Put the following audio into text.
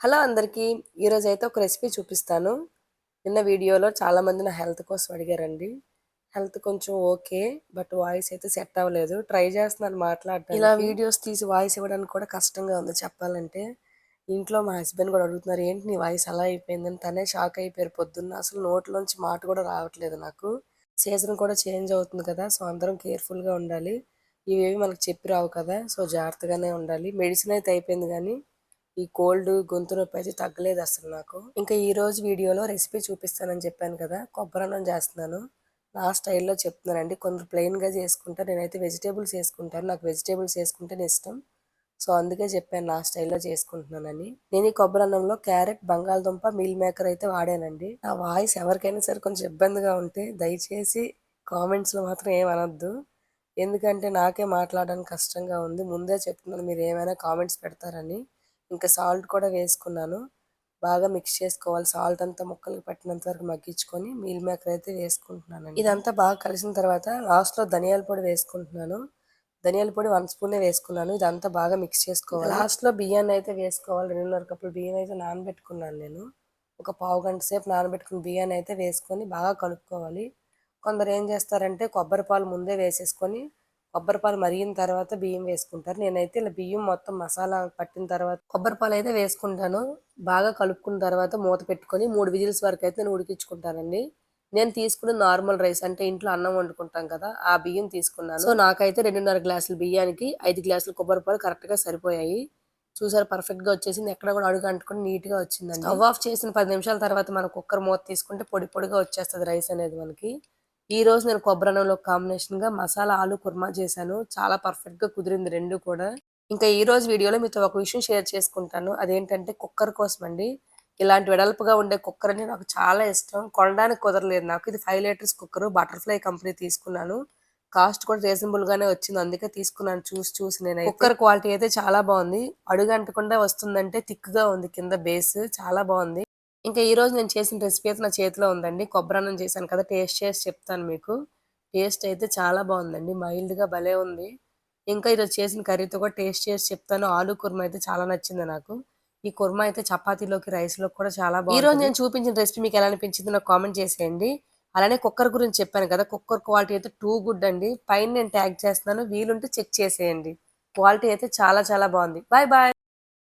Hello అందరికీ. ఈరోజు అయితే ఒక రెసిపీ చూపిస్తాను. నిన్న వీడియోలో చాలామంది నా హెల్త్ కోసం అడిగారండి. హెల్త్ కొంచెం ఓకే బట్ వాయిస్ అయితే సెట్ అవ్వలేదు. ట్రై చేస్తున్నాను మాట్లాడటం ఇలా వీడియోస్ తీసి వాయిస్ ఇవ్వడానికి కూడా కష్టంగా ఉంది చెప్పాలంటే. ఇంట్లో మా హస్బెండ్ కూడా అడుగుతున్నారు ఏంటి నీ వాయిస్ అలా అయిపోయిందని? తనే షాక్ అయిపోయారు పొద్దున్న. అసలు నోట్లోంచి మాట కూడా రావట్లేదు నాకు. సీజన్ కూడా చేంజ్ అవుతుంది కదా సో అందరం కేర్ఫుల్గా ఉండాలి. ఇవేవి మనకు చెప్పి రావు కదా సో జాగ్రత్తగానే ఉండాలి. మెడిసిన్ అయితే అయిపోయింది కానీ ఈ కోల్డ్ గొంతు నొప్పి అయితే తగ్గలేదు అసలు నాకు. ఇంకా ఈ రోజు వీడియోలో రెసిపీ చూపిస్తానని చెప్పాను కదా కొబ్బరన్నం చేస్తున్నాను. నా స్టైల్లో చెప్తున్నానండి. కొందరు ప్లెయిన్గా చేసుకుంటారు నేనైతే వెజిటేబుల్స్ వేసుకుంటాను. నాకు వెజిటేబుల్స్ వేసుకుంటేనే ఇష్టం. సో అందుకే చెప్పాను నా స్టైల్లో చేసుకుంటున్నానని. నేను ఈ కొబ్బరి అన్నంలో క్యారెట్ బంగాళదుంప మీల్ మేకర్ అయితే వాడానండి. నా వాయిస్ ఎవరికైనా సరే కొంచెం ఇబ్బందిగా ఉంటే దయచేసి కామెంట్స్లో మాత్రం ఏం అనొద్దు. ఎందుకంటే నాకే మాట్లాడడానికి కష్టంగా ఉంది. ముందే చెప్తున్నాను మీరు ఏమైనా కామెంట్స్ పెడతారని. ఇంకా సాల్ట్ కూడా వేసుకున్నాను. బాగా మిక్స్ చేసుకోవాలి. సాల్ట్ అంతా ముక్కలకి పట్టినంత వరకు మగ్గించుకొని మీల్ మేకర్ అయితే వేసుకుంటున్నాను ఇదంతా బాగా కలిసిన తర్వాత లాస్ట్లో ధనియాల పొడి వేసుకుంటున్నాను. ధనియాల పొడి వన్ స్పూనే వేసుకున్నాను. ఇదంతా బాగా మిక్స్ చేసుకోవాలి. లాస్ట్లో బియ్యాన్ని అయితే వేసుకోవాలి. రెండున్నర కప్పులు బియ్యం అయితే నానబెట్టుకున్నాను నేను. ఒక పావు గంట సేపు నానబెట్టుకుని బియ్యాన్ని అయితే వేసుకొని బాగా కలుపుకోవాలి. కొందరు ఏం చేస్తారంటే కొబ్బరి పాలు ముందే వేసేసుకొని కొబ్బరిపాలు మరిగిన తర్వాత బియ్యం వేసుకుంటారు. నేనైతే ఇలా బియ్యం మొత్తం మసాలా పట్టిన తర్వాత కొబ్బరిపాలు అయితే వేసుకుంటాను. బాగా కలుపుకున్న తర్వాత మూత పెట్టుకొని మూడు విజిల్స్ వరకు అయితే నేను ఉడికించుకుంటానండి. నేను తీసుకున్న నార్మల్ రైస్ అంటే ఇంట్లో అన్నం వండుకుంటాం కదా ఆ బియ్యం తీసుకున్నాను. సో నాకైతే రెండున్నర గ్లాసుల బియ్యానికి ఐదు గ్లాసులు కొబ్బరిపాలు కరెక్ట్గా సరిపోయాయి. చూసారు పర్ఫెక్ట్గా వచ్చేసింది. ఎక్కడ కూడా అడుగు అంటుకుని నీట్గా వచ్చిందండి. స్టవ్ ఆఫ్ చేసిన పది నిమిషాల తర్వాత మనం కుక్కర్ మూత తీసుకుంటే పొడి పొడిగా వచ్చేస్తుంది రైస్ అనేది మనకి. ఈ రోజు నేను కొబ్బరన్నంలో కాంబినేషన్గా మసాలా ఆలు కుర్మా చేశాను. చాలా పర్ఫెక్ట్గా కుదిరింది రెండు కూడా. ఇంకా ఈ రోజు వీడియోలో మీతో ఒక విషయం షేర్ చేసుకుంటాను. అదేంటంటే కుక్కర్ కోసం అండి. ఇలాంటి వెడల్పుగా ఉండే కుక్కర్ అని నాకు చాలా ఇష్టం. కొనడానికి కుదరలేదు నాకు. ఇది five litres cooker. Butterfly company తీసుకున్నాను. కాస్ట్ కూడా రీజనబుల్గానే వచ్చింది. అందుకే తీసుకున్నాను. చూసి చూసి నేను కుక్కర్ క్వాలిటీ అయితే చాలా బాగుంది. అడుగు అంటకుండా వస్తుందంటే థిక్గా ఉంది కింద బేస్ చాలా బాగుంది. ఇంకా ఈ రోజు నేను చేసిన రెసిపీ అయితే నా చేతిలో ఉందండి. కొబ్బరన్నం చేశాను కదా టేస్ట్ చేసి చెప్తాను మీకు. టేస్ట్ అయితే చాలా బాగుందండి. మైల్డ్గా భలే ఉంది. ఇంకా ఈరోజు చేసిన కర్రీతో కూడా టేస్ట్ చేసి చెప్తాను. ఆలు కుర్మా అయితే చాలా నచ్చింది నాకు. ఈ కుర్మా అయితే చపాతీలోకి రైస్లో కూడా చాలా బాగుంది ఈ రోజు నేను చూపించిన రెసిపీ మీకు ఎలా అనిపించింది నాకు కామెంట్ చేసేయండి. అలానే కుక్కర్ గురించి చెప్పాను కదా కుక్కర్ క్వాలిటీ అయితే టూ గుడ్ అండి. పైన నేను ట్యాగ్ చేస్తున్నాను. వీలుంటే చెక్ చేసేయండి. క్వాలిటీ అయితే చాలా చాలా బాగుంది. Bye bye